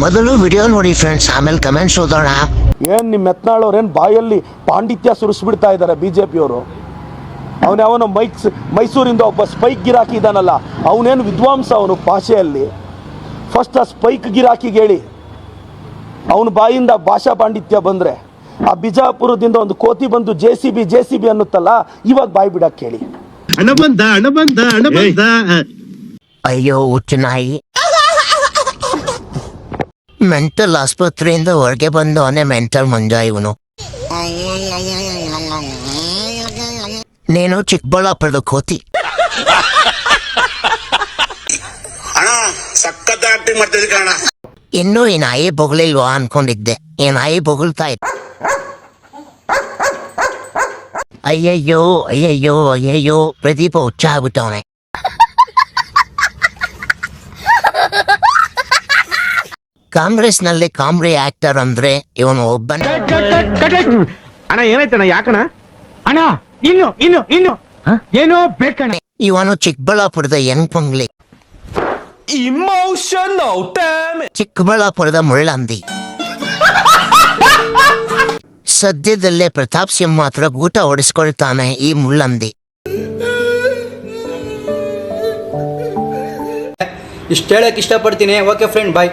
ಮೊದಲು ವಿಡಿಯೋ ನೋಡಿ ಫ್ರೆಂಡ್ಸ್ ಆಮೇಲೆ ಕಮೆಂಟ್ಸ್ ಓದೋಣ. ಏನ್ ನಿಮ್ಮ ಮೆತ್ನಾಳವ್ರೇನು ಬಾಯಲ್ಲಿ ಪಾಂಡಿತ್ಯ ಸುರಿಸ್ಬಿಡ್ತಾ ಇದ್ದಾರೆ ಬಿ ಜೆ ಪಿಯವರು ಅವನವನು ಮೈಕ್ಸ್ ಮೈಸೂರಿಂದ ಒಬ್ಬ ಸ್ಪೈಕ್ ಗಿರಾಕಿ ಇದ್ದಾನಲ್ಲ ಅವನೇನು ವಿದ್ವಾಂಸ ಅವನು ಭಾಷೆಯಲ್ಲಿ? ಫಸ್ಟ್ ಆ ಸ್ಪೈಕ್ ಗಿರಾಕಿಗೆ ಹೇಳಿ. ಅವನ ಬಾಯಿಂದ ಭಾಷಾ ಪಾಂಡಿತ್ಯ ಬಂದರೆ ಆ ಬಿಜಾಪುರದಿಂದ ಒಂದು ಕೋತಿ ಬಂದು J C B J C B ಅನ್ನುತ್ತಲ್ಲ ಇವಾಗ ಬಾಯಿ ಬಿಡಕ್ಕೆ ಹೇಳಿ. ಅಯ್ಯೋ ಹುಚ್ಚು ನಾಯಿ. ಮೆಂಟಲ್ ಆಸ್ಪತ್ರೆಯಿಂದ ಹೊರಗೆ ಬಂದವನೇ ಮೆಂಟಲ್ ಮಂಜ ಇವನು. ನೀನು ಚಿಕ್ಕಬಳ್ಳಾಪುರದ ಕೋತಿ ಅಣ್ಣ ಸಖತ್ ಆಕ್ಟಿಂಗ್ ಮಾಡ್ತಿದ್ದೆ ಕಣ ಇನ್ನೂ ಈ ನಾಯಿ ಬೊಗಳಿಲ್ವಾ ಅನ್ಕೊಂಡಿದ್ದೆ. ಈ ನಾಯಿ ಬೊಗಳ್ತಾ ಇತ್ತು ಅಯ್ಯಯ್ಯೋ ಅಯ್ಯಯ್ಯೋ ಅಯ್ಯಯ್ಯೋ ಪ್ರದೀಪ ಹುಚ್ಚ ಆಗ್ಬಿಟ್ಟವನೆ ಕಾಂಗ್ರೆಸ್ನಲ್ಲಿ ಕಾಮ್ರಿ ಆಕ್ಟರ್ ಅಂದ್ರೆ ಇವನು ಒಬ್ಬನೇ. ಅಣ್ಣ ಏನಾಯ್ತಣ್ಣ ಯಾಕಣ ಅಣ್ಣ ಇನ್ನು ಇನ್ನು ಇನ್ನು. ಏನೋ ಬೇಕಣ್ಣ. ಇವನು ಚಿಕ್ಕಬಳ್ಳಾಪುರದ ಯಂಗ್ ಪೊಂಗ್ಲಿ ಚಿಕ್ಕಬಳ್ಳಾಪುರದ ಮುಳ್ಳಂದಿ. ಸದ್ಯದಲ್ಲೇ ಪ್ರತಾಪ್ ಸಿಂಹ ಮಾತ್ರ ಊಟ ಹೊಡಿಸ್ಕೊಳ್ತಾನೆ ಈ ಮುಳ್ಳಂದಿ. ಇಷ್ಟು ಹೇಳಕ್ಕೆ ಇಷ್ಟಪಡ್ತೀನಿ. Okay friend bye